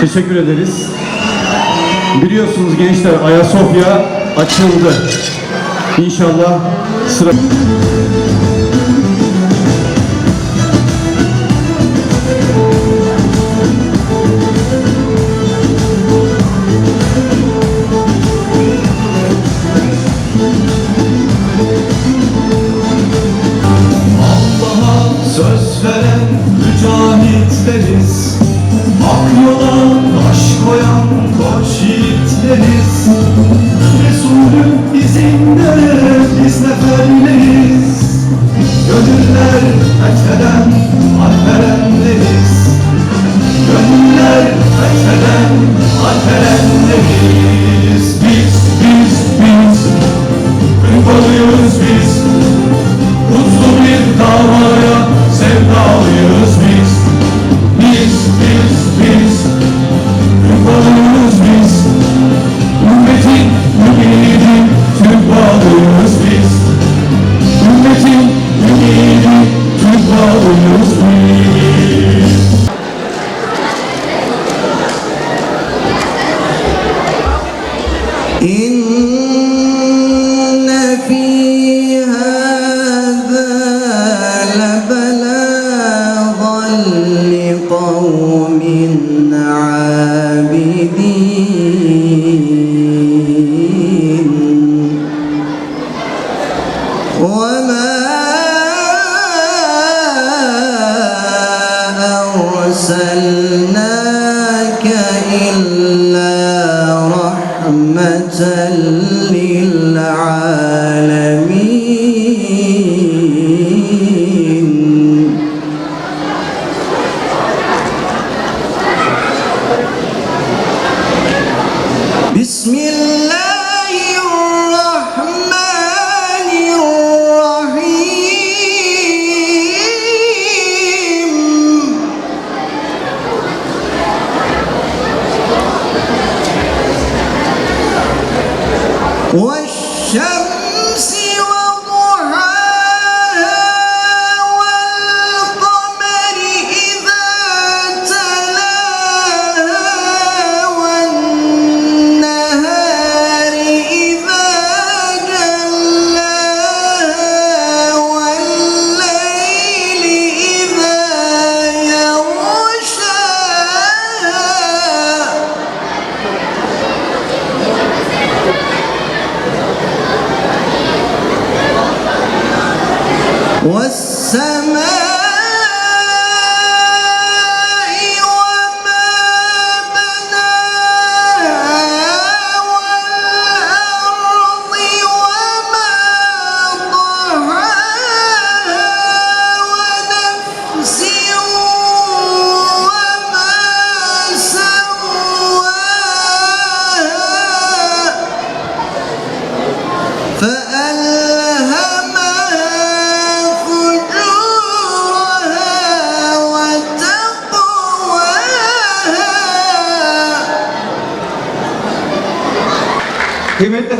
Teşekkür ederiz. Biliyorsunuz gençler Ayasofya açıldı. İnşallah sıra... Allah'a söz veren mücahitleriz Ak yola baş koyan koç yiğitleriz Resulün izinde biz neferleriz Gönüller fetheden alperenleriz Gönüller fetheden alperenleriz بسم الله والسماء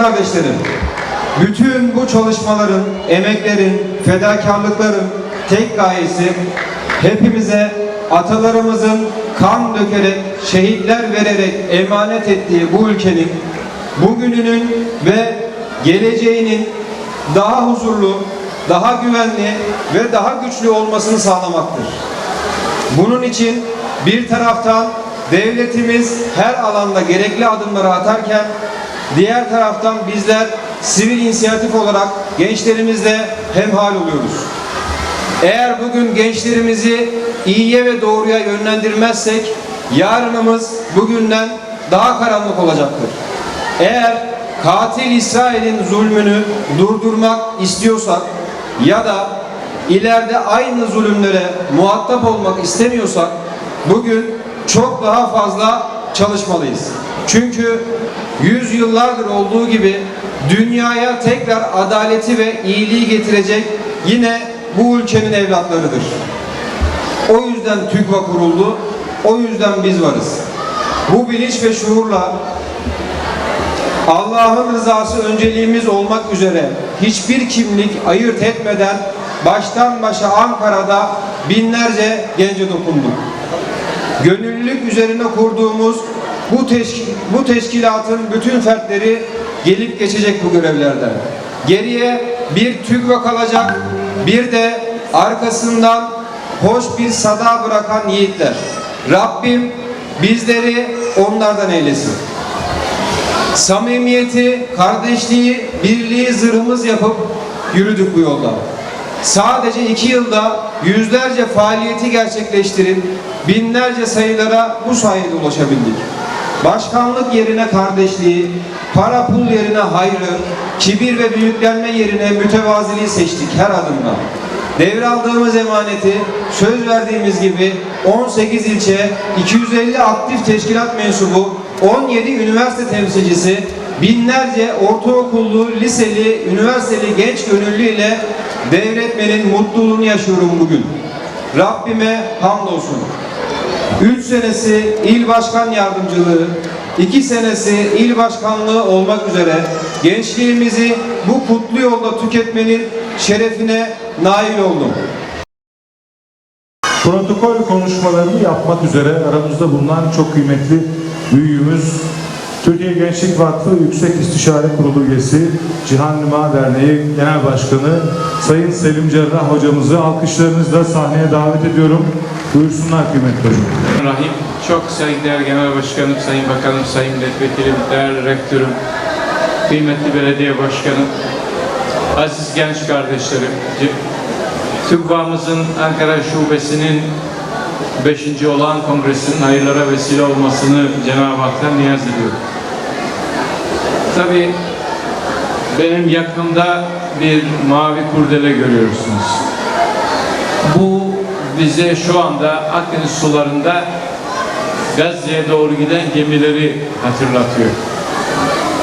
kardeşlerim, bütün bu çalışmaların, emeklerin, fedakarlıkların tek gayesi hepimize atalarımızın kan dökerek, şehitler vererek emanet ettiği bu ülkenin bugününün ve geleceğinin daha huzurlu, daha güvenli ve daha güçlü olmasını sağlamaktır. Bunun için bir taraftan devletimiz her alanda gerekli adımları atarken diğer taraftan bizler sivil inisiyatif olarak gençlerimizle hemhal oluyoruz. Eğer bugün gençlerimizi iyiye ve doğruya yönlendirmezsek yarınımız bugünden daha karanlık olacaktır. Eğer katil İsrail'in zulmünü durdurmak istiyorsak ya da ileride aynı zulümlere muhatap olmak istemiyorsak bugün çok daha fazla çalışmalıyız. Çünkü yüzyıllardır olduğu gibi dünyaya tekrar adaleti ve iyiliği getirecek yine bu ülkenin evlatlarıdır. O yüzden TÜGVA kuruldu. O yüzden biz varız. Bu bilinç ve şuurla Allah'ın rızası önceliğimiz olmak üzere hiçbir kimlik ayırt etmeden baştan başa Ankara'da binlerce gence dokunduk. Gönüllülük üzerine kurduğumuz bu, teşk- bu teşkilatın bütün fertleri gelip geçecek bu görevlerden. Geriye bir TÜGVA kalacak, bir de arkasından hoş bir sada bırakan yiğitler. Rabbim bizleri onlardan eylesin. Samimiyeti, kardeşliği, birliği zırhımız yapıp yürüdük bu yolda. Sadece iki yılda yüzlerce faaliyeti gerçekleştirip binlerce sayılara bu sayede ulaşabildik. Başkanlık yerine kardeşliği, para pul yerine hayrı, kibir ve büyüklenme yerine mütevaziliği seçtik her adımda. Devraldığımız emaneti söz verdiğimiz gibi 18 ilçe, 250 aktif teşkilat mensubu, 17 üniversite temsilcisi, binlerce ortaokullu, liseli, üniversiteli genç gönüllü ile devretmenin mutluluğunu yaşıyorum bugün. Rabbime hamdolsun. 3 senesi il başkan yardımcılığı, 2 senesi il başkanlığı olmak üzere gençliğimizi bu kutlu yolda tüketmenin şerefine nail oldum. Protokol konuşmalarını yapmak üzere aramızda bulunan çok kıymetli büyüğümüz Türkiye Gençlik Vakfı Yüksek İstişare Kurulu üyesi Cihan Numa Derneği Genel Başkanı Sayın Selim Cerrah hocamızı alkışlarınızla sahneye davet ediyorum. Buyursunlar kıymetli hocam. Rahim. Çok saygıdeğer Genel Başkanım, Sayın Bakanım, Sayın Milletvekilim, değerli Rektörüm, kıymetli Belediye Başkanım, aziz genç kardeşlerim, TÜGVA'mızın Ankara Şubesi'nin 5. olan kongresinin hayırlara vesile olmasını Cenab-ı Hak'tan niyaz ediyorum. Tabii benim yakında bir mavi kurdele görüyorsunuz. Bu bize şu anda Akdeniz sularında Gazze'ye doğru giden gemileri hatırlatıyor.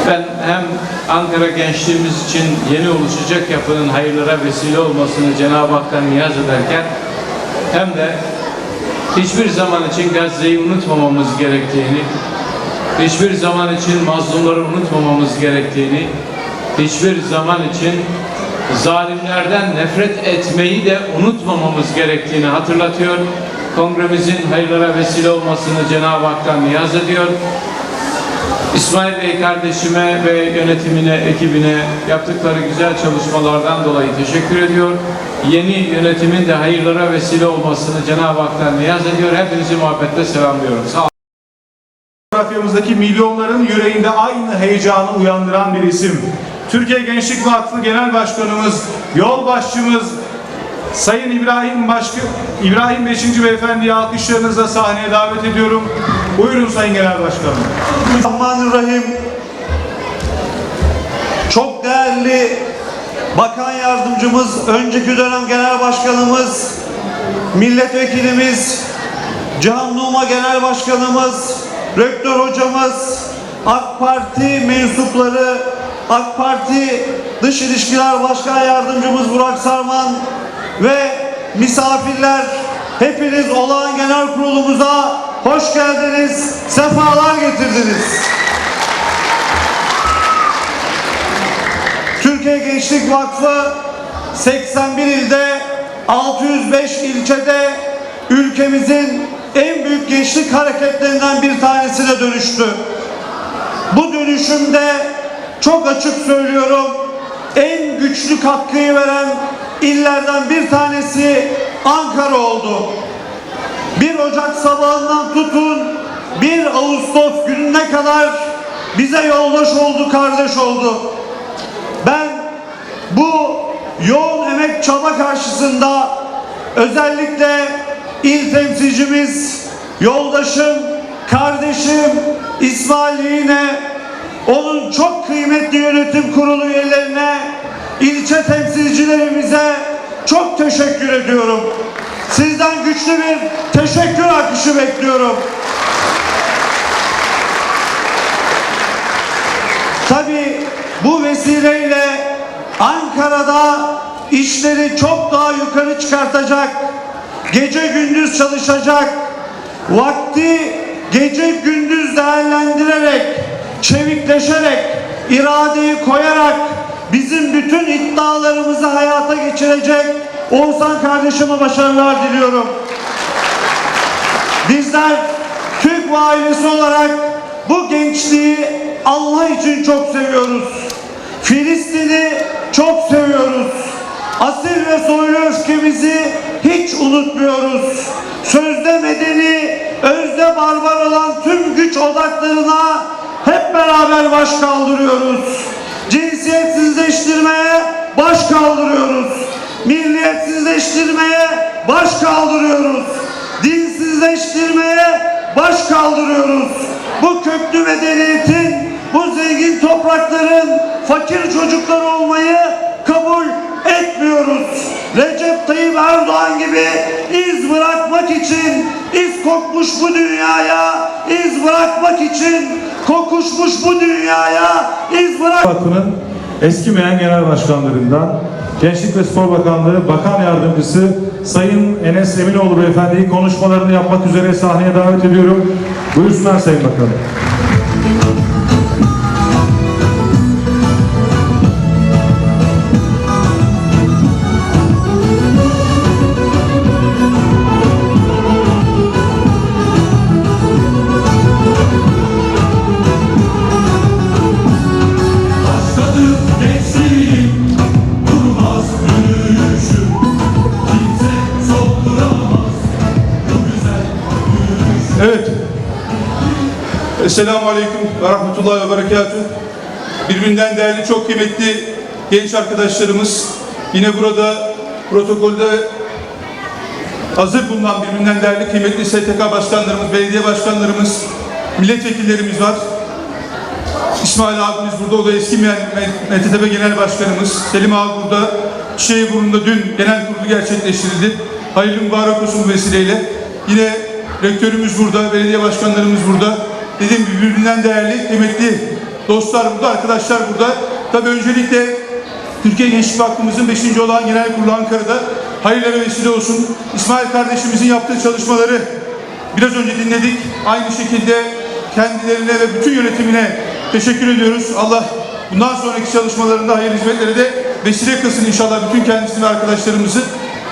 Ben hem Ankara gençliğimiz için yeni oluşacak yapının hayırlara vesile olmasını Cenab-ı Hak'tan niyaz ederken hem de hiçbir zaman için Gazze'yi unutmamamız gerektiğini, hiçbir zaman için mazlumları unutmamamız gerektiğini, hiçbir zaman için zalimlerden nefret etmeyi de unutmamamız gerektiğini hatırlatıyor. Kongremizin hayırlara vesile olmasını Cenab-ı Hak'tan niyaz ediyor. İsmail Bey kardeşime ve yönetimine, ekibine yaptıkları güzel çalışmalardan dolayı teşekkür ediyor. Yeni yönetimin de hayırlara vesile olmasını Cenab-ı Hak'tan niyaz ediyor. Hepinizi muhabbetle selamlıyorum. Sağ olun. Coğrafyamızdaki milyonların yüreğinde aynı heyecanı uyandıran bir isim. Türkiye Gençlik Vakfı Genel Başkanımız, yol başçımız Sayın İbrahim Başkı, İbrahim Beşinci Beyefendi'yi alkışlarınızla sahneye davet ediyorum. Buyurun Sayın Genel Başkanım. Rahmanirrahim. Çok değerli Bakan Yardımcımız, önceki dönem Genel Başkanımız, Milletvekilimiz, Cihan Numa Genel Başkanımız, Rektör Hocamız, AK Parti mensupları, AK Parti Dış İlişkiler Başkan Yardımcımız Burak Sarman ve misafirler hepiniz olağan genel kurulumuza hoş geldiniz, sefalar getirdiniz. Gençlik Vakfı 81 ilde 605 ilçede ülkemizin en büyük gençlik hareketlerinden bir tanesine dönüştü. Bu dönüşümde çok açık söylüyorum en güçlü katkıyı veren illerden bir tanesi Ankara oldu. 1 Ocak sabahından tutun 1 Ağustos gününe kadar bize yoldaş oldu, kardeş oldu. Bu yoğun emek çaba karşısında özellikle il temsilcimiz, yoldaşım, kardeşim İsmail Yiğne, onun çok kıymetli yönetim kurulu üyelerine, ilçe temsilcilerimize çok teşekkür ediyorum. Sizden güçlü bir teşekkür akışı bekliyorum. Tabii bu vesileyle Ankara'da işleri çok daha yukarı çıkartacak, gece gündüz çalışacak, vakti gece gündüz değerlendirerek, çevikleşerek, iradeyi koyarak bizim bütün iddialarımızı hayata geçirecek Oğuzhan kardeşime başarılar diliyorum. Bizler Türk ailesi olarak bu gençliği Allah için çok seviyoruz. Filistin'i çok seviyoruz. Asil ve soylu öfkemizi hiç unutmuyoruz. Sözde medeni, özde barbar olan tüm güç odaklarına hep beraber baş kaldırıyoruz. Cinsiyetsizleştirmeye baş kaldırıyoruz. Milliyetsizleştirmeye baş kaldırıyoruz. Dinsizleştirmeye baş kaldırıyoruz. Bu köklü medeniyetin, bu zengin toprakların fakir çocuklar olmayı kabul etmiyoruz. Recep Tayyip Erdoğan gibi iz bırakmak için, iz kokmuş bu dünyaya, iz bırakmak için kokuşmuş bu dünyaya, iz bırak... Vakfı'nın eskimeyen genel başkanlarından Gençlik ve Spor Bakanlığı Bakan Yardımcısı Sayın Enes Eminoğlu Beyefendi'yi konuşmalarını yapmak üzere sahneye davet ediyorum. Buyursunlar Sayın Bakanım. Evet. Esselamu Aleyküm ve Rahmetullahi ve Berekatuhu. Birbirinden değerli, çok kıymetli genç arkadaşlarımız. Yine burada protokolde hazır bulunan birbirinden değerli kıymetli STK başkanlarımız, belediye başkanlarımız, milletvekillerimiz var. İsmail abimiz burada, o da eski MTTB Genel Başkanımız. Selim abi burada. Çiçeğiburnu'nda dün genel kurulu gerçekleştirildi. Hayırlı mübarek olsun bu vesileyle. Yine rektörümüz burada, belediye başkanlarımız burada. Dediğim gibi birbirinden değerli, kıymetli dostlar burada, arkadaşlar burada. Tabii öncelikle Türkiye Gençlik Vakfımızın 5. olan genel kurulu Ankara'da hayırlara vesile olsun. İsmail kardeşimizin yaptığı çalışmaları biraz önce dinledik. Aynı şekilde kendilerine ve bütün yönetimine teşekkür ediyoruz. Allah bundan sonraki çalışmalarında hayır hizmetleri de vesile kılsın inşallah bütün kendisini ve arkadaşlarımızı.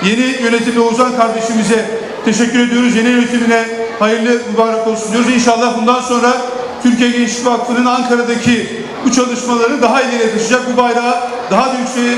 Yeni yönetimde Ozan kardeşimize teşekkür ediyoruz. Yeni yönetimine hayırlı mübarek olsun diyoruz. İnşallah bundan sonra Türkiye Gençlik Vakfı'nın Ankara'daki bu çalışmaları daha ileriye taşıyacak, bu bayrağı daha da yükseğe